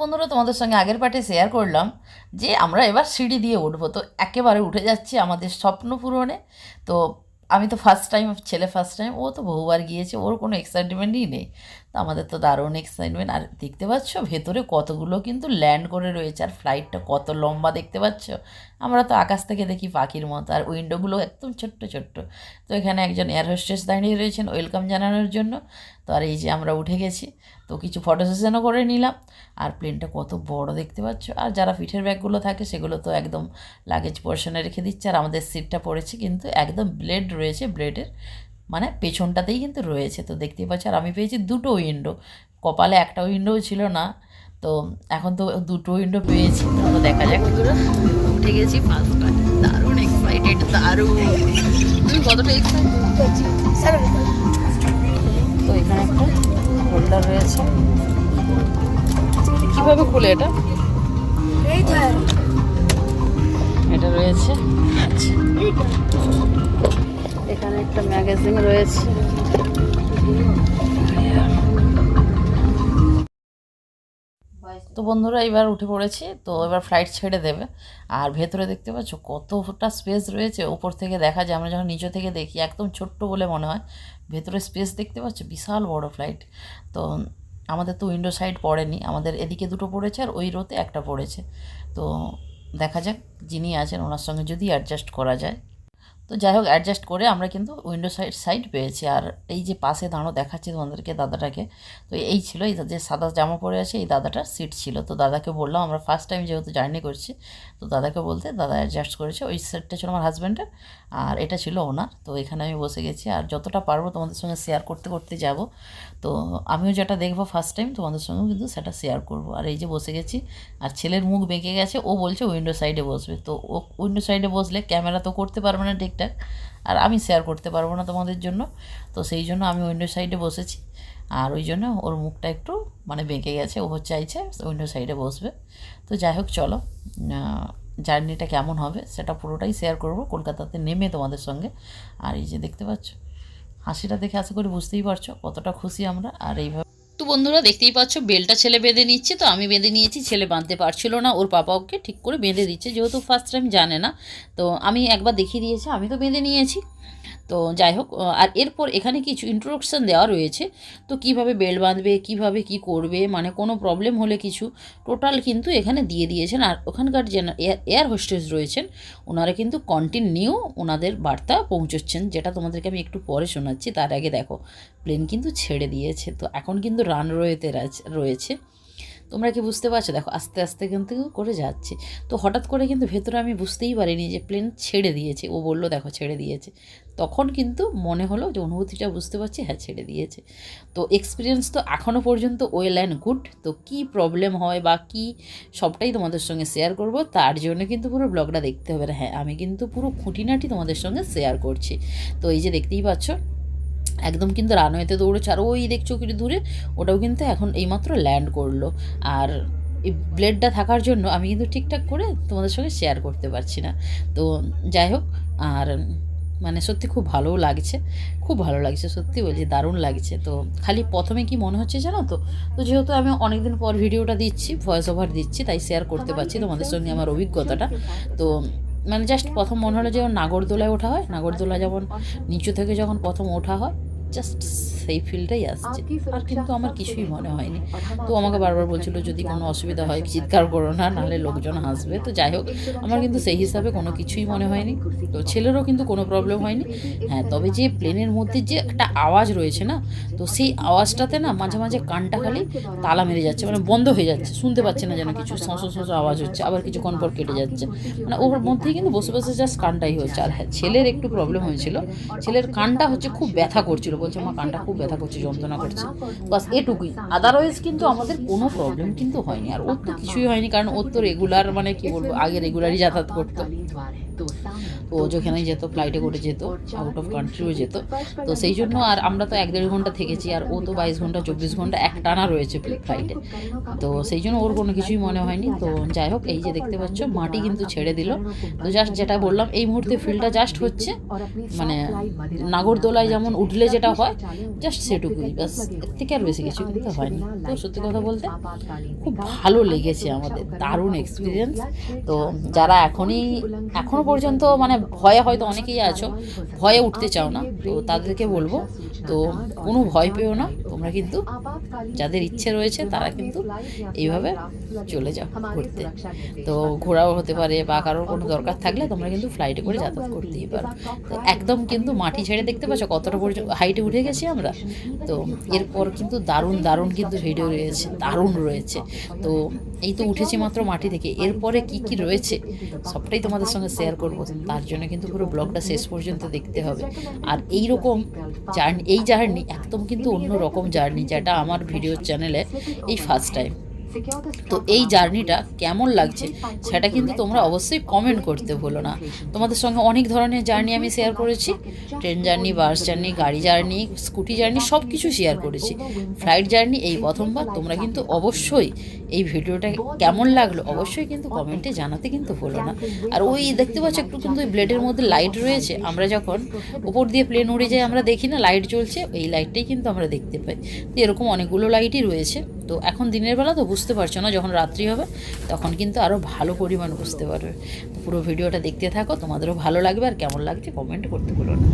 বন্ধুরা, তোমাদের সঙ্গে আগের পার্টে শেয়ার করলাম যে আমরা এবার সিঁড়ি দিয়ে উঠবো। তো একেবারে উঠে যাচ্ছি আমাদের স্বপ্ন পূরণে। তো আমি তো ফার্স্ট টাইম ছেলে ফার্স্ট টাইম ও তো বহুবার গিয়েছে, ওর কোনো এক্সাইটমেন্টই নেই। তো আমাদের তো দারুণ এক্সাইটমেন্ট আর দেখতে পাচ্ছ, ভেতরে কতগুলো কিন্তু ল্যান্ড করে রয়েছে, আর ফ্লাইটটা কত লম্বা দেখতে পাচ্ছ? আমরা তো আকাশ থেকে দেখি পাখির মতো, আর উইন্ডোগুলো একদম ছোট্ট ছোট্ট। তো এখানে একজন এয়ার হোস্টেস দাঁড়িয়ে রয়েছেন ওয়েলকাম জানানোর জন্য। তো আর এই যে আমরা উঠে গেছি, তো কিছু ফটো সেশনও করে নিলাম। আর প্লেনটা কত বড় দেখতে পাচ্ছ? আর যারা পিঠের ব্যাগগুলো থাকে, সেগুলো তো একদম লাগেজ পোর্শনে রেখে দিচ্ছে, আর আমাদের সিটটা পড়েছে কিন্তু একদম ব্লেড রয়েছে ব্লেডের মানে পেছনটাতেই কিন্তু রয়েছে। তো দেখতেই পাচ্ছ আর আমি পেয়েছি দুটো উইন্ডো। কপালে একটা উইন্ডোও ছিল না। তো এখন তো দুটো উইন্ডো পেয়েছি। তো দেখা যাক। উঠে গেছি ফার্স্ট দারুণ এক্সাইটেড দারুণ। তুমি কতটা এক্সাইটেড তো এখানে একটা হোল্ডার রয়েছে। কীভাবে খুলে এটা? এটা রয়েছে। আচ্ছা। একটা ম্যাগাজিন রয়েছে। তো বন্ধুরা, এবার উঠে পড়েছি, তো এবার ফ্লাইট ছেড়ে দেবে। আর ভেতরে দেখতে পাচ্ছ কতটা স্পেস রয়েছে ওপর থেকে দেখা যায়, আমরা যখন নিচে থেকে দেখি, একদম ছোট্ট বলে মনে হয়। ভেতরে স্পেস দেখতে পাচ্ছ, বিশাল বড় ফ্লাইট তো আমাদের তো উইন্ডো সাইড পড়েনি, আমাদের এদিকে দুটো পড়েছে আর ওই রোতে একটা পড়েছে। তো দেখা যাক, যিনি আছেন, ওনার সঙ্গে যদি অ্যাডজাস্ট করা যায়। তো যাই হোক অ্যাডজাস্ট করে আমরা কিন্তু উইন্ডো সাইড সাইড পেয়েছি। আর এই যে পাশে দাঁড়ো দেখাচ্ছি তোমাদেরকে, দাদাটাকে। তো এই ছিল, এই যে সাদা জামা পরে আছে, এই দাদাটার সিট ছিল। তো দাদাকে বললাম, আমরা ফার্স্ট টাইম যেহেতু জার্নি করছি, তো দাদাকে বলতে, দাদা অ্যাডজাস্ট করেছে, ওই সেটটা ছিল আমার হাজব্যান্ডের আর এটা ছিল ওনার। তো এখানে আমি বসে গেছি। আর যতটা পারব তোমাদের সঙ্গে শেয়ার করতে করতে যাব। তো আমিও যেটা দেখব ফার্স্ট টাইম তোমাদের সঙ্গেও কিন্তু সেটা শেয়ার করব। আর এই যে বসে গেছি, আর ছেলের মুখ বেঁকে গেছে, ও বলছে উইন্ডো সাইডে বসবে। তো ও উইন্ডো সাইডে বসলে ক্যামেরা তো করতে পারবে না ঠিকঠাক আর আমি শেয়ার করতে পারব না তোমাদের জন্য। তো সেই জন্য আমি উইন্ডো সাইডে বসেছি। আর ওই জন্য ওর মুখটা একটু মানে বেঁকে গেছে। ও চাইছে উইন্ডো সাইডে বসবে। তো যাই হোক, চলো। জার্নিটা কেমন হবে সেটা পুরোটাই শেয়ার করব। কলকাতাতে নেমে তোমাদের সঙ্গে। আর এই যে দেখতে পাচ্ছ, হাসিটা দেখে আশা করি বুঝতেই পারছ কতটা খুশি আমরা। আর এইভাবে তো বন্ধুরা দেখতেই পাচ্ছ, বেলটা ছেলে বেঁধে নিচ্ছে, তো আমি বেঁধে নিয়েছি, ছেলে বাঁধতে পারছিল না, ওর পাপা ওকে ঠিক করে বেঁধে দিচ্ছে, যেহেতু ফার্স্ট টাইম জানে না, তো আমি একবার দেখিয়ে দিয়েছি, আমি তো বেঁধে নিয়েছি। তো যাই হোক আর এরপর এখানে কিছু ইন্ট্রোডাকশান দেওয়া রয়েছে। তো কীভাবে বেল্ট বাঁধবে, কীভাবে কি করবে মানে কোনো প্রবলেম হলে কিছু টোটাল কিন্তু এখানে দিয়ে দিয়েছেন। আর ওখানকার যে এয়ার হোস্টেস রয়েছেন, ওনারা কিন্তু কন্টিনিউ ওনাদের বার্তা পৌঁছচ্ছেন, যেটা তোমাদেরকে আমি একটু পরে শোনাচ্ছি। তার আগে দেখো প্লেন কিন্তু ছেড়ে দিয়েছে। তো এখন কিন্তু রান রয়েতে রয়েছে। তোমরা কি বুঝতে পারছ? দেখো, আস্তে আস্তে কিন্তু করে যাচ্ছে। তো হঠাৎ করে কিন্তু ভেতরে আমি বুঝতেই পারিনি যে প্লেন ছেড়ে দিয়েছে। ও বলল, দেখো, ছেড়ে দিয়েছে। তখন কিন্তু মনে হলো যে অনুভূতিটা বুঝতে পারছি হ্যাঁ ছেড়ে দিয়েছে। তো এক্সপিরিয়েন্স তো এখনও পর্যন্ত ওয়েল অ্যান্ড গুড তো কি প্রবলেম হয় বা কি, সবটাই তোমাদের সঙ্গে শেয়ার করব। তার জন্য কিন্তু পুরো ব্লগটা দেখতে হবে। হ্যাঁ আমি কিন্তু পুরো খুঁটিনাটি তোমাদের সঙ্গে শেয়ার করছি। তো এই যে দেখতেই পাচ্ছ একদম কিন্তু রানওয়েতে দৌড়েছে, আর ওই দেখছ কিছু দূরে, ওটাও কিন্তু এখন এইমাত্র ল্যান্ড করল। আর এই ব্লেডটা থাকার জন্য আমি কিন্তু ঠিকঠাক করে তোমাদের সঙ্গে শেয়ার করতে পারছি না। তো যাই হোক, আর মানে সত্যি খুব ভালোও লাগছে, খুব ভালো লাগছে, সত্যি বলছি দারুণ লাগছে। তো খালি প্রথমে কি মনে হচ্ছে জানো তো? তো যেহেতু আমি অনেকদিন পর ভিডিওটা দিচ্ছি ভয়েস ওভার দিচ্ছি, তাই শেয়ার করতে পারছি তোমাদের সঙ্গে আমার অভিজ্ঞতাটা। তো মানে জাস্ট প্রথম মনে হলো যেমন নাগরদোলায় ওঠা হয়, নাগরদোলা যেমন নিচু থেকে যখন প্রথম ওঠা হয় জাস্ট সেই ফিলটাই আসছে আর কিন্তু আমার কিছুই মনে হয়নি। তো আমাকে বারবার বলছিল যদি কোনো অসুবিধা হয় চিৎকার করো না নাহলে লোকজন হাসবে। তো যাই হোক আমার কিন্তু সেই হিসাবে কোনো কিছুই মনে হয়নি। তো ছেলেরও কিন্তু কোনো প্রবলেম হয়নি। হ্যাঁ তবে যে প্লেনের মধ্যে যে একটা আওয়াজ রয়েছে না তো সেই আওয়াজটাতে না মাঝে মাঝে কানটা খালি তালা মেরে যাচ্ছে মানে বন্ধ হয়ে যাচ্ছে শুনতে পাচ্ছে না যেন কিছু শোঁসো শোঁসো আওয়াজ হচ্ছে আবার কিছুক্ষণ পর কেটে যাচ্ছে। মানে ওর মধ্যেই কিন্তু বসে বসে জাস্ট কানটাই হচ্ছে। আর হ্যাঁ ছেলের একটু প্রবলেম হয়েছিল। ছেলের কানটা হচ্ছে খুব ব্যথা করছিল বলছে আমার কানটা খুব ব্যথা করছে, যন্ত্রণা করছে। বাস এটুকুই। আদারওয়াইজ কিন্তু আমাদের কোনো প্রবলেম কিন্তু হয়নি। আর ওর তো কিছুই হয়নি, কারণ ওর তো রেগুলার মানে কি বলব, আগে রেগুলারই যাতায়াত করতো। ও যেখানেই যেত ফ্লাইটে করে যেত আউট অফ কান্ট্রিও যেত। তো সেই জন্য আর আমরা তো এক দেড় ঘণ্টা থেকেছি, আর ও তো বাইশ ঘণ্টা, চব্বিশ ঘণ্টা এক টানা রয়েছে ফ্লাইটে তো সেই জন্য ওর কোনো কিছুই মনে হয়নি। তো যাই হোক, এই যে দেখতে পাচ্ছ, মাটি কিন্তু ছেড়ে দিল। তো জাস্ট যেটা বললাম, এই মুহূর্তে ফিল্ডটা জাস্ট হচ্ছে। মানে নাগরদোলায় যেমন উঠলে যেটা হয় জাস্ট সেটুকুই, ব্যাস। এর থেকে আর বেশি কিছু কিন্তু হয়নি। তো সত্যি কথা বলতে, খুব ভালো লেগেছে আমাদের, দারুণ এক্সপিরিয়েন্স তো যারা এখনই, এখনও পর্যন্ত মানে ভয়ে হয়তো অনেকেই আছো, ভয়ে উঠতে চাও না। তো তাদেরকে বলব, তো কোনো ভয় পেও না, তোমরা কিন্তু যাদের ইচ্ছে রয়েছে তারা কিন্তু এইভাবে চলে যাও ঘুরতে। তো ঘোরাও হতে পারে বা কারোর কোনো দরকার থাকলে তোমরা কিন্তু ফ্লাইটে করে যাতায়াত করতেই পারো। তো একদম কিন্তু মাটি ছেড়ে দেখতে পাচ্ছ কতটা পর্যন্ত হাইটে উঠে গেছি আমরা। তো এরপর কিন্তু দারুণ দারুণ কিন্তু ভিডিও রয়েছে, দারুণ রয়েছে। তো এই তো উঠেছি মাত্র মাটি থেকে। এরপরে কি কি রয়েছে, সবটাই তোমাদের সঙ্গে শেয়ার করব। তার জন্য কিন্তু পুরো ব্লগটা শেষ পর্যন্ত দেখতে হবে। আর এই রকম জার্নি এই জার্নি একদম কিন্তু অন্য রকম জার্নি যেটা আমার ভিডিও চ্যানেলে এই ফার্স্ট টাইম তো এই জার্নিটা কেমন লাগছে, সেটা কিন্তু তোমরা অবশ্যই কমেন্ট করতে ভুলো না। তোমাদের সঙ্গে অনেক ধরনের জার্নি আমি শেয়ার করেছি। ট্রেন জার্নি বাস জার্নি গাড়ি জার্নি স্কুটি জার্নি সব কিছু শেয়ার করেছি। ফ্লাইট জার্নি এই প্রথমবার তোমরা কিন্তু অবশ্যই এই ভিডিওটা কেমন লাগল? অবশ্যই কিন্তু কমেন্টে জানাতে কিন্তু ভুলো না। আর ওই দেখতে পাচ্ছ, একটু কিন্তু ওই ব্লেডের মধ্যে লাইট রয়েছে। আমরা যখন উপর দিয়ে প্লেন উড়ে যায় আমরা দেখি না লাইট জ্বলছে, এই লাইটটাই কিন্তু আমরা দেখতে পাই। তো এরকম অনেকগুলো লাইটই রয়েছে। তো এখন দিনের বেলা তো বুঝতে পারছ না, যখন রাত্রি হবে, তখন কিন্তু আরও ভালো পরিমাণ বুঝতে পারবে। পুরো ভিডিওটা দেখতে থাকো, তোমাদেরও ভালো লাগবে, আর কেমন লাগছে কমেন্ট করতে ভুলো না।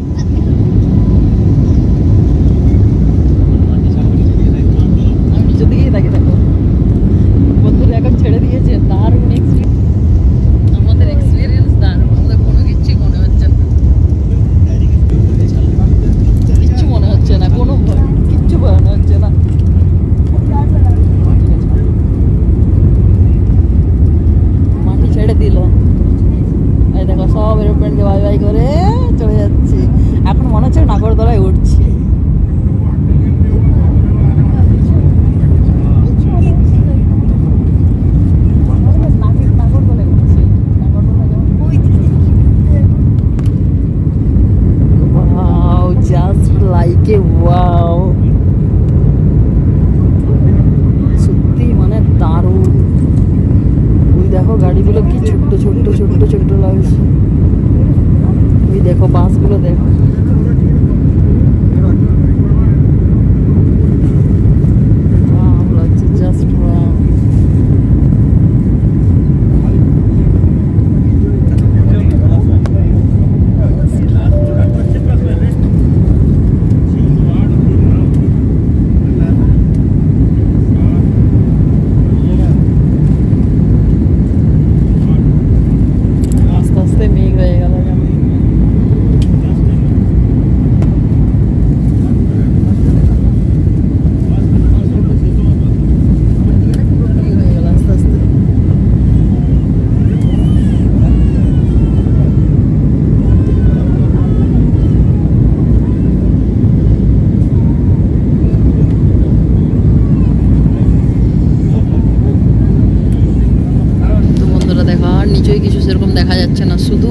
সেরকম দেখা যাচ্ছে না। শুধু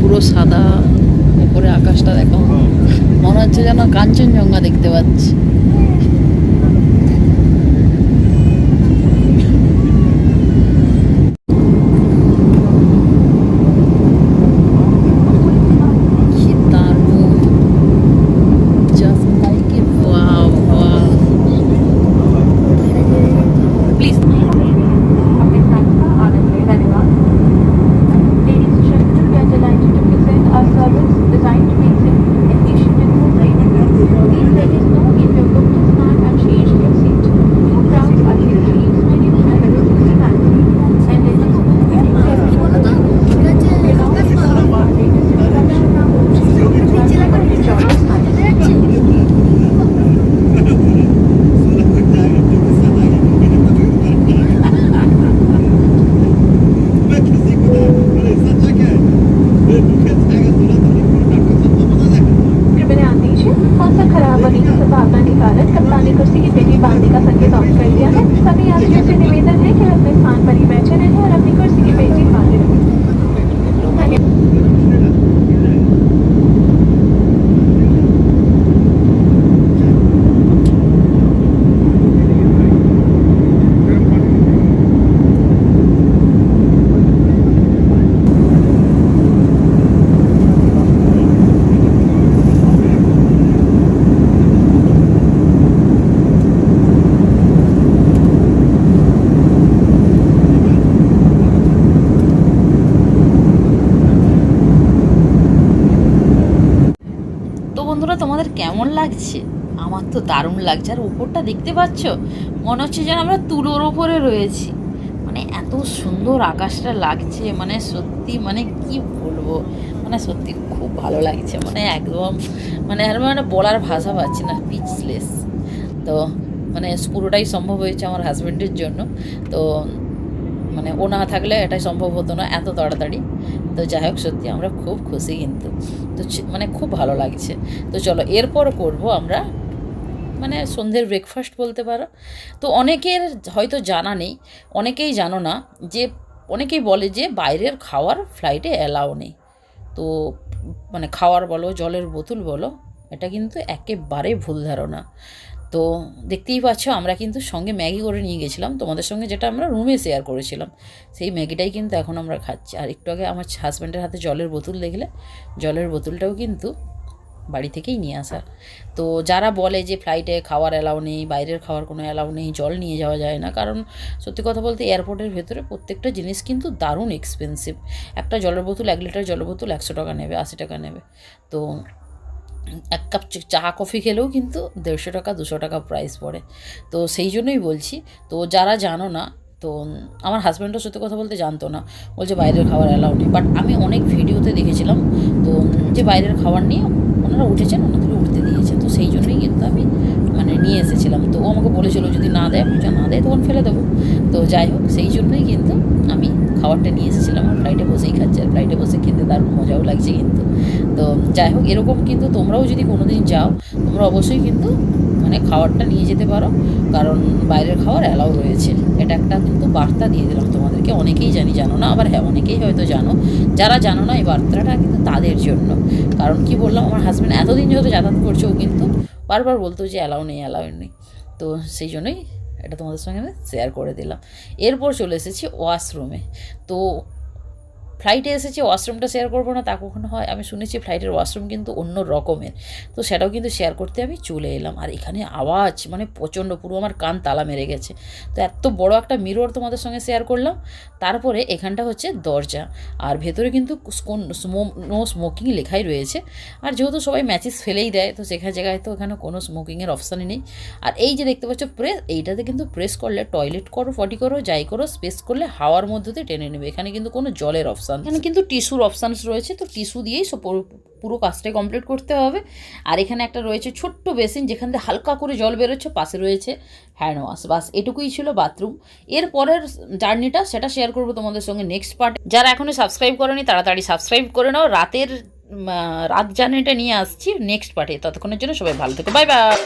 পুরো সাদা, উপরে আকাশটা দেখো। মনে হচ্ছে যেন কাঞ্চনজঙ্ঘা দেখতে পাচ্ছি। কেমন লাগছে? আমার তো দারুণ লাগছে। আর উপরটা দেখতে পাচ্ছ? মনে হচ্ছে যেন আমরা তুলোর ওপরে রয়েছি। মানে এত সুন্দর আকাশটা লাগছে। মানে সত্যি মানে কি বলব? মানে সত্যি খুব ভালো লাগছে। মানে একদম মানে আর মানে বলার ভাষা পাচ্ছি না। পিচলেস তো মানে পুরোটাই সম্ভব হয়েছে আমার হাজব্যান্ডের জন্য। তো মানে ও না থাকলে এটাই সম্ভব হতো না এত তাড়াতাড়ি। তো যাই হোক, সত্যি আমরা খুব খুশি কিন্তু। তো মানে খুব ভালো লাগছে। তো চলো, এরপর করব আমরা মানে সন্ধ্যের ব্রেকফাস্ট বলতে পারো। তো অনেকের হয়তো জানা নেই, অনেকেই জানো না যে, অনেকেই বলে যে বাইরের খাওয়ার ফ্লাইটে অ্যালাউ নেই। তো মানে খাওয়ার বলো, জলের বোতল বলো, এটা কিন্তু একেবারে ভুল ধারণা। তো দেখতেই পাচ্ছ, আমরা কিন্তু সঙ্গে ম্যাগি করে নিয়ে গেছিলাম। তোমাদের সঙ্গে যেটা আমরা রুমে শেয়ার করেছিলাম। সেই ম্যাগিটাই কিন্তু এখন আমরা খাচ্ছি। আর একটু আগে আমার হাজব্যান্ডের হাতে জলের বোতল দেখলে? জলের বোতলটাও কিন্তু বাড়ি থেকেই নিয়ে আসা। তো যারা বলে যে ফ্লাইটে খাওয়ার অ্যালাউ নেই, বাইরের খাওয়ার কোনো অ্যালাউ নেই, জল নিয়ে যাওয়া যায় না। কারণ সত্যি কথা বলতে এয়ারপোর্টের ভেতরে প্রত্যেকটা জিনিস কিন্তু দারুণ এক্সপেন্সিভ একটা জলের বোতল, এক লিটার জলের বোতল একশো টাকা নেবে, আশি টাকা নেবে। তো এক কাপ চ- কফি খেলেও কিন্তু দেড়শো টাকা, দুশো টাকা প্রাইস পড়ে। তো সেই জন্যই বলছি, তো যারা জানো না, তো আমার হাজব্যান্ডও সত্যি কথা বলতে জানতো না। বলছে, বাইরের খাবার অ্যালাউ নেই। বাট আমি অনেক ভিডিওতে দেখেছিলাম, তো যে বাইরের খাবার নিয়ে ওনারা উঠেছেন ওনাদেরকে উঠতে দিয়েছে। তো সেই জন্যই কিন্তু আমি মানে নিয়ে এসেছিলাম। তো ও আমাকে বলেছিল, যদি না দেয় না দেয়, তখন ফেলে দেবো। তো যাই হোক, সেই জন্যই কিন্তু আমি খাবারটা নিয়ে এসেছিলাম, আর ফ্লাইটে বসেই খাচ্ছি, আর ফ্লাইটে বসে খেতে দারুণ মজাও লাগছে কিন্তু। তো যাই হোক, এরকম কিন্তু তোমরাও যদি কোনো দিন যাও, তোমরা অবশ্যই কিন্তু মানে খাবারটা নিয়ে যেতে পারো, কারণ বাইরের খাবার অ্যালাউ রয়েছে। এটা একটা কিন্তু বার্তা দিয়ে দিলাম তোমাদেরকে, অনেকেই জানি জানো না, আবার হ্যাঁ অনেকেই হয়তো জানো। যারা জানো না, এই বার্তাটা কিন্তু তাদের জন্য। কারণ কি বললাম, আমার হাজব্যান্ড এতদিন যেহেতু যাতায়াত করছে, ও কিন্তু বারবার বলতো যে অ্যালাউ নেই অ্যালাউ নেই। তো সেই জন্যই এটা তোমাদের সঙ্গে আমি শেয়ার করে দিলাম। এরপর চলে এসেছি ওয়াশরুমে তো ফ্লাইটে এসেছি ওয়াশরুমটা শেয়ার করব না, তা কখনো হয়। আমি শুনেছি ফ্লাইটের ওয়াশরুম কিন্তু অন্য রকমের। তো সেটাও কিন্তু শেয়ার করতে আমি চলে এলাম। আর এখানে আওয়াজ মানে প্রচণ্ড, পুরো আমার কান তালা মেরে গেছে। তো এত বড় একটা মিরর তোমাদের সঙ্গে শেয়ার করলাম। তারপরে এখানটা হচ্ছে দরজা। আর ভেতরে কিন্তু নো স্মোকিং লেখাই রয়েছে। আর যেহেতু সবাই ম্যাচেস ফেলেই দেয়, তো সেখানে জায়গায় তো এখানে কোনো স্মোকিংয়ের অপশানই নেই। আর এই যে দেখতে পাচ্ছ প্রেস এইটাতে কিন্তু প্রেস করলে টয়লেট করো ফটি করো, যাই করো স্পেস করলে হাওয়ার মধ্যে টেনে নেবে। এখানে কিন্তু কোনো জলের অপশান এখানে কিন্তু টিস্যুর অপশানস রয়েছে, তো টিস্যু দিয়েই সব পুরো- কাজটাই কমপ্লিট করতে হবে। আর এখানে একটা রয়েছে ছোট্ট বেসিন যেখান থেকে হালকা করে জল বেরোচ্ছে, পাশে রয়েছে হ্যান্ড ওয়াশ বাস, এটুকুই ছিল বাথরুম এর পরের জার্নিটা সেটা শেয়ার করব তোমাদের সঙ্গে নেক্সট পার্ট যারা এখনও সাবস্ক্রাইব করেনি, তাড়াতাড়ি সাবস্ক্রাইব করে নাও। রাতের রাত জার্নিটা নিয়ে আসছি নেক্সট পার্টে ততক্ষণের জন্য সবাই ভালো থেকো। Bye bye